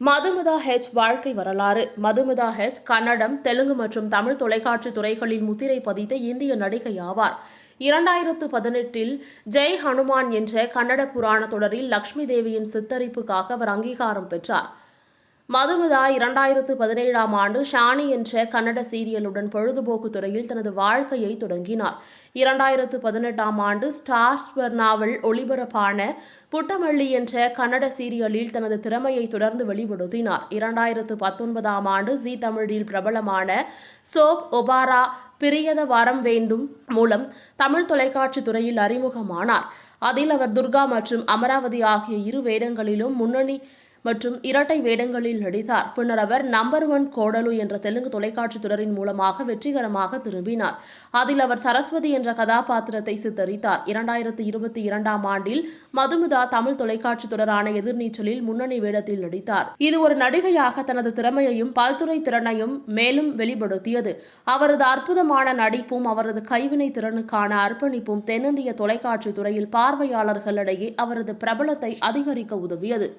Madhumitha H வாழ்க்கை வரலாறு. Madhumitha H Kannada Telugu மற்றும் தமிழ் தொலைக்காட்சி துறைகளில் முத்திரை பதித்த இந்திய நடிகை ஆவார். இரண்டாயிரத்து பதினெட்டில் ஜெய் ஹனுமான் என்ற கன்னட புராண தொடரில் லக்ஷ்மி தேவியின் சித்தரிப்புக்காக அவர் அங்கீகாரம் பெற்றார். மதுமிதா இரண்டாயிரத்து பதினேழாம் ஆண்டு ஷானி என்ற கன்னட சீரியலுடன் பொழுதுபோக்கு துறையில் தனது வாழ்க்கையை தொடங்கினார். இரண்டாயிரத்து பதினெட்டாம் ஆண்டு ஸ்டார் ஸ்வர்ணாவில் ஒளிபரப்பான புட்டமல்லி என்ற கன்னட சீரியலில் தனது திறமையை தொடர்ந்து வெளிப்படுத்தினார். இரண்டாயிரத்து பத்தொன்பதாம் ஆண்டு ஜி தமிழில் பிரபலமான சோப் ஒபாரா பிரியத வாரம் வேண்டும் மூலம் தமிழ் தொலைக்காட்சி துறையில் அறிமுகமானார். அதில் அவர் துர்கா மற்றும் அமராவதி ஆகிய இரு வேடங்களிலும் முன்னணி மற்றும் இரட்டை வேடங்களில் நடித்தார். பின்னர் அவர் நம்பர் ஒன் கோடலு என்ற தெலுங்கு தொலைக்காட்சி தொடரின் மூலமாக வெற்றிகரமாக திரும்பினார். அதில் அவர் சரஸ்வதி என்ற கதாபாத்திரத்தை சித்தரித்தார். இரண்டாயிரத்தி இருபத்தி இரண்டாம் ஆண்டில் மதுமிதா தமிழ் தொலைக்காட்சி தொடரான எதிர்நீச்சலில் முன்னணி வேடத்தில் நடித்தார். இது ஒரு நடிகையாக தனது திறமையையும் பல்துறை திறனையும் மேலும் வெளிப்படுத்தியது. அவரது அற்புதமான நடிப்பும் அவரது கைவினை திறனுக்கான அர்ப்பணிப்பும் தென்னிந்திய தொலைக்காட்சி துறையில் பார்வையாளர்களிடையே அவரது பிரபலத்தை அதிகரிக்க உதவியது.